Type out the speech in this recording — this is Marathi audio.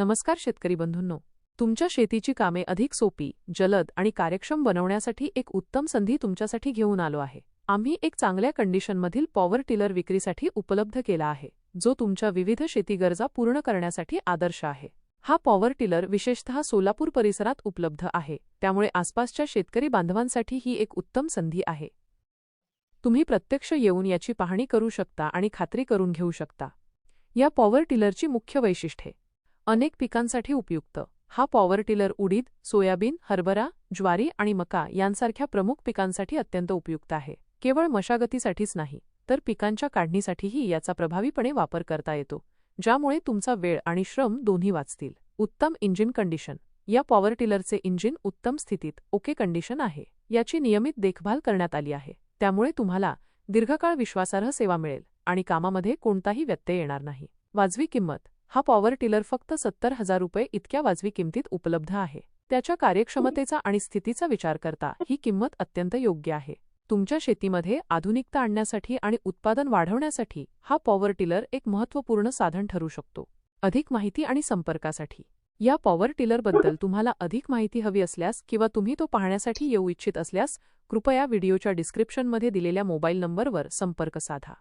नमस्कार शेतकरी बंधूंनो. तुमच्या शेतीची कामे अधिक सोपी जलद आणि कार्यक्षम बनवण्यासाठी एक उत्तम संधी तुमच्यासाठी घेऊन आलो आहे. आम्ही एक चांगल्या कंडिशनमधील पॉवर टिलर विक्रीसाठी उपलब्ध केला आहे जो तुमच्या विविध शेती गरजा पूर्ण करण्यासाठी आदर्श आहे. हा पॉवर टिलर विशेषतः सोलापूर परिसरात उपलब्ध आहे त्यामुळे आसपासच्या शेतकरी बांधवांसाठी ही एक उत्तम संधी आहे. तुम्ही प्रत्यक्ष येऊन याची पाहणी करू शकता आणि खात्री करून घेऊ शकता. या पॉवर टिलरची मुख्य वैशिष्ट्ये. अनेक पिकांसाठी उपयुक्त. हा पॉवर टिलर उडीद सोयाबीन हरभरा ज्वारी आणि मका यांसारख्या प्रमुख पिकांसाठी अत्यंत उपयुक्त आहे. केवळ मशागतीसाठीच नाही तर पिकांच्या काढणीसाठीही याचा प्रभावीपणे वापर करता येतो ज्यामुळे तुमचा वेळ आणि श्रम दोन्ही वाचतील. उत्तम इंजिन कंडिशन या पॉवर टिलरचे इंजिन उत्तम स्थितीत ओके कंडिशन आहे. याची नियमित देखभाल करण्यात आली आहे. त्यामुळे तुम्हाला दीर्घकाळ विश्वासार्ह सेवा मिळेल आणि कामामध्ये कोणताही व्यत्यय येणार नाही. वाजवी किंमत. हा पॉवर टिलर फक्त सत्तर हजार रुपये इतक्या वाजवी किमतीत उपलब्ध आहे. त्याच्या कार्यक्षमतेचा आणि स्थितीचा विचार करता ही किंमत अत्यंत योग्य आहे. तुमच्या शेतीमध्ये आधुनिकता आणण्यासाठी आणि उत्पादन वाढवण्यासाठी हा पॉवर टिलर एक महत्त्वपूर्ण साधन ठरू शकतो. अधिक माहिती आणि संपर्कासाठी. या पॉवर टिलरबद्दल तुम्हाला अधिक माहिती हवी असल्यास किंवा तुम्ही तो पाहण्यासाठी येऊ इच्छित असल्यास कृपया व्हिडिओच्या डिस्क्रिप्शनमध्ये दिलेल्या मोबाईल नंबरवर संपर्क साधा.